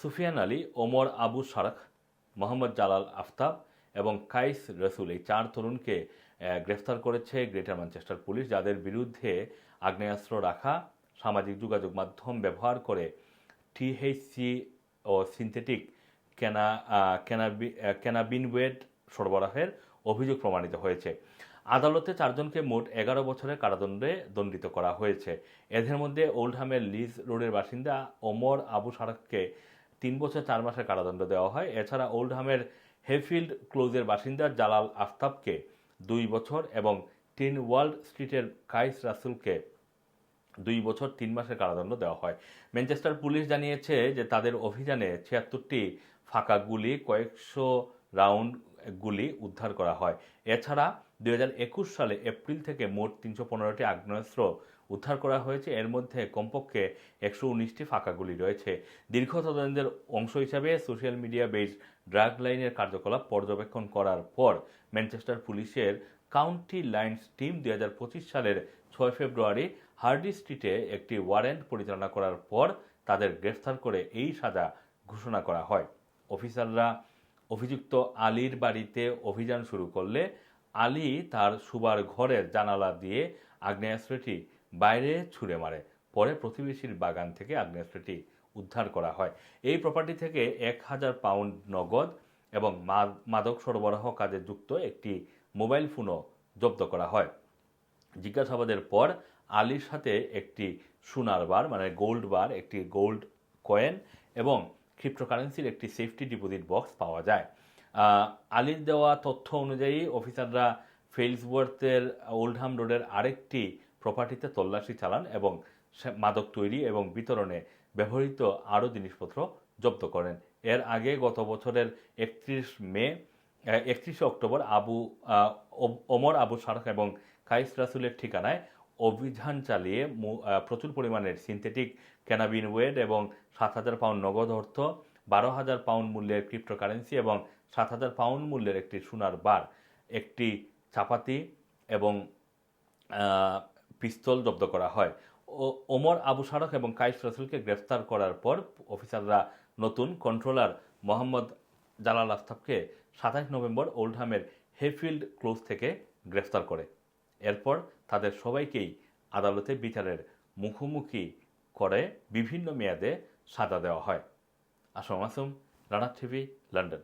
সুফিয়ান আলী ওমর আবু সারাক মোহাম্মদ জালাল আফতাব এবং কাইস রসুল এই চার তরুণকে গ্রেফতার করেছে গ্রেটার ম্যানচেস্টার পুলিশ যাদের বিরুদ্ধে আগ্নেয়াস্ত্র রাখা সামাজিক যোগাযোগ মাধ্যম ব্যবহার করে টিএইচসি ও সিনথেটিক কেনা আহ, ক্যানাবিনওয়েড সরবরাহের অভিযোগ প্রমাণিত হয়েছে। আদালতে চারজনকে মোট এগারো বছরের কারাদণ্ডে দণ্ডিত করা হয়েছে। এদের মধ্যে ওল্ডহামের লিজ রোডের বাসিন্দা ওমর আবু সারাককে তিন বছর চার মাসের কারাদণ্ড দেওয়া হয়। এছাড়া ওল্ডহামের হেফিল্ড ক্লোজের বাসিন্দা জালাল আফতাবকে দুই বছর এবং টিন ওয়ার্ল্ড স্ট্রিটের কাইস রাসুলকে দুই বছর তিন মাসের কারাদণ্ড দেওয়া হয়। ম্যানচেস্টার পুলিশ জানিয়েছে যে তাদের অভিযানে ছিয়াত্তরটি ফাঁকা গুলি, কয়েকশো রাউন্ড গুলি উদ্ধার করা হয়। এছাড়া দুই হাজার একুশ সালে এপ্রিল থেকে মোট তিনশো পনেরোটি আগ্নেয়াস্ত্র উদ্ধার করা হয়েছে। এর মধ্যে কমপক্ষে একশো উনিশটি ফাঁকা গুলি রয়েছে। দীর্ঘ তদন্তের অংশ হিসাবে সোশ্যাল মিডিয়া বেস ড্রাগ লাইনের কার্যকলাপ পর্যবেক্ষণ করার পর ম্যানচেস্টার পুলিশের কাউন্টি লাইন্স টিম দু হাজার পঁচিশ সালের ছয় ফেব্রুয়ারি হার্ডি স্ট্রিটে একটি ওয়ারেন্ট পরিচালনা করার পর তাদের গ্রেফতার করে এই সাজা ঘোষণা করা হয়। অফিসাররা অভিযুক্ত আলীর বাড়িতে অভিযান শুরু করলে আলী তার সুবার ঘরের জানালা দিয়ে আগ্নেয়াস্ত্রটি বাইরে ছুঁড়ে মারে। পরে প্রতিবেশীর বাগান থেকে আগ্নেয়াস্ত্রটি উদ্ধার করা হয়। এই প্রপার্টি থেকে এক হাজার পাউন্ড নগদ এবং মাদক সরবরাহ কাজে যুক্ত একটি মোবাইল ফোনও জব্দ করা হয়। জিজ্ঞাসাবাদের পর আলীর সাথে একটি সোনার বার মানে গোল্ড বার, একটি গোল্ড কয়েন এবং ক্রিপ্টোকারেন্সির একটি সেফটি ডিপোজিট বক্স পাওয়া যায়। আলীর দেওয়া তথ্য অনুযায়ী অফিসাররা ফেলসওয়ার্থের ওল্ডহাম রোডের আরেকটি প্রপার্টিতে তল্লাশি চালান এবং মাদক তৈরি এবং বিতরণে ব্যবহৃত আরও জিনিসপত্র জব্দ করেন। এর আগে গত বছরের একত্রিশ মে একত্রিশে October Abu Omar Abu Sarak এবং কাইস রাসুলের ঠিকানায় অভিযান চালিয়ে প্রচুর পরিমাণের সিনথেটিক ক্যানাবিন ওয়েড এবং সাত হাজার পাউন্ড নগদ অর্থ, বারো হাজার পাউন্ড মূল্যের ক্রিপ্টোকারেন্সি এবং সাত হাজার পাউন্ড মূল্যের একটি সোনার বার, একটি চাপাতি এবং পিস্তল জব্দ করা হয়। ওমর আবু সারক এবং কাইস রাসুলকে গ্রেফতার করার পর অফিসাররা নতুন কন্ট্রোলার মোহাম্মদ জালাল আফতাবকে সাতাশ নভেম্বর ওল্ডহামের হেফিল্ড ক্লোজ থেকে গ্রেফতার করে। এরপর তাদের সবাইকেই আদালতে বিচারের মুখোমুখি করে বিভিন্ন মেয়াদে সাজা দেওয়া হয়। Assam আসুম, Rana TV, London.